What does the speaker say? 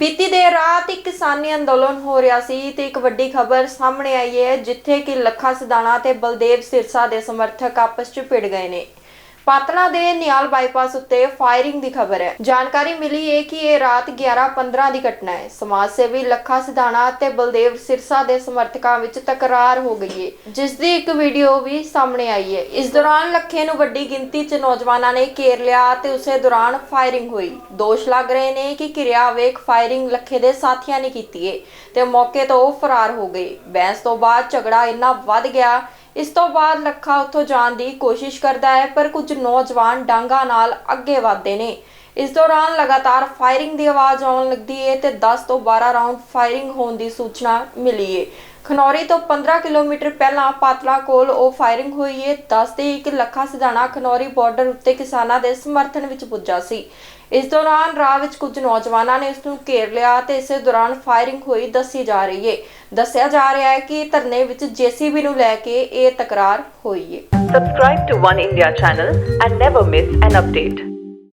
ਬੀਤੀ ਦੇਰ ਰਾਤ ਇੱਕ ਕਿਸਾਨੀ ਅੰਦੋਲਨ ਹੋ ਰਿਹਾ ਸੀ ਤੇ ਇੱਕ ਵੱਡੀ ਖਬਰ ਸਾਹਮਣੇ ਆਈ ਹੈ, ਜਿੱਥੇ ਕਿ ਲੱਖਾ ਸਦਾਣਾ ਤੇ ਬਲਦੇਵ ਸਿਰਸਾ ਦੇ ਸਮਰਥਕ ਆਪਸ 'ਚ ਭਿੜ ਗਏ ਨੇ। ਪਾਤਲਾ ਦੇ ਨਿਆਲ ਬਾਈਪਾਸ ਉੱਤੇ ਫਾਇਰਿੰਗ ਦੀ ਖਬਰ ਹੈ। ਜਾਣਕਾਰੀ ਮਿਲੀ ਹੈ ਕਿ ਇਹ ਰਾਤ 11:15 ਦੀ ਘਟਨਾ ਹੈ। ਸਮਾਜ ਸੇਵੀ ਲੱਖਾ ਸਿਧਾਣਾ ਤੇ ਬਲਦੇਵ ਸਿਰਸਾ ਦੇ ਸਮਰਥਕਾਂ ਵਿੱਚ ਤਕਰਾਰ ਹੋ ਗਈ ਹੈ ਜਿਸ ਦੀ ਇੱਕ ਵੀਡੀਓ ਵੀ ਸਾਹਮਣੇ ਆਈ ਹੈ। ਇਸ ਦੌਰਾਨ ਲੱਖੇ ਨੂੰ ਵੱਡੀ ਗਿਣਤੀ 'ਚ ਨੌਜਵਾਨਾਂ ਨੇ ਘੇਰ ਲਿਆ ਤੇ ਉਸੇ ਦੌਰਾਨ ਫਾਇਰਿੰਗ ਹੋਈ। ਦੋਸ਼ ਲੱਗ ਰਹੇ ਨੇ ਕਿ ਕਿਰਿਆ ਵੇਖ ਫਾਇਰਿੰਗ ਲੱਖੇ ਦੇ ਸਾਥੀਆਂ ਨੇ ਕੀਤੀ ਹੈ ਤੇ ਮੌਕੇ ਤੋਂ ਫਰਾਰ ਹੋ ਗਏ। ਬਹਿਸ ਤੋਂ ਬਾਅਦ ਝਗੜਾ ਇੰਨਾ ਵੱਧ ਗਿਆ ਇਸ ਤੋਂ ਬਾਅਦ ਲੱਖਾ ਉੱਥੋਂ ਜਾਣ ਦੀ ਕੋਸ਼ਿਸ਼ ਕਰਦਾ ਹੈ, ਪਰ ਕੁਝ ਨੌਜਵਾਨ ਡਾਂਗਾ ਨਾਲ ਅੱਗੇ ਵਧਦੇ ਨੇ। ਇਸ ਦੌਰਾਨ ਲਗਾਤਾਰ ਫਾਇਰਿੰਗ ਦੀ ਆਵਾਜ਼ ਆਉਣ ਲੱਗਦੀ ਹੈ ਤੇ 10 ਤੋਂ 12 ਰਾਉਂਡ ਫਾਇਰਿੰਗ ਹੋਣ ਦੀ ਸੂਚਨਾ ਮਿਲੀ ਹੈ ਖਨੌਰੀ ਤੋਂ 15 ਕਿਲੋਮੀਟਰ ਪਹਿਲਾਂ ਪਾਤਲਾ ਕੋਲ ਉਹ ਫਾਇਰਿੰਗ ਹੋਈ ਹੈ ਦੱਸਦੇ ਇੱਕ ਲੱਖਾ ਸਿਧਾਣਾ ਖਨੌਰੀ ਬਾਰਡਰ ਉੱਤੇ ਕਿਸਾਨਾਂ ਦੇ ਸਮਰਥਨ ਵਿੱਚ ਪੁੱਜਾ ਸੀ। ਇਸ ਦੌਰਾਨ ਰਾਹ ਵਿੱਚ ਕੁਝ ਨੌਜਵਾਨਾਂ ਨੇ ਉਸ ਨੂੰ ਘੇਰ ਲਿਆ ਤੇ ਇਸੇ ਦੌਰਾਨ ਫਾਇਰਿੰਗ ਹੋਈ ਦੱਸੀ ਜਾ ਰਹੀ ਹੈ ਦੱਸਿਆ ਜਾ ਰਿਹਾ ਹੈ ਕਿ ਧਰਨੇ ਵਿੱਚ ਜੀਸੀਬੀ ਨੂੰ ਲੈ ਕੇ ਇਹ ਤਕਰਾਰ ਹੋਈ ਹੈ Subscribe to One India channel and never miss an update.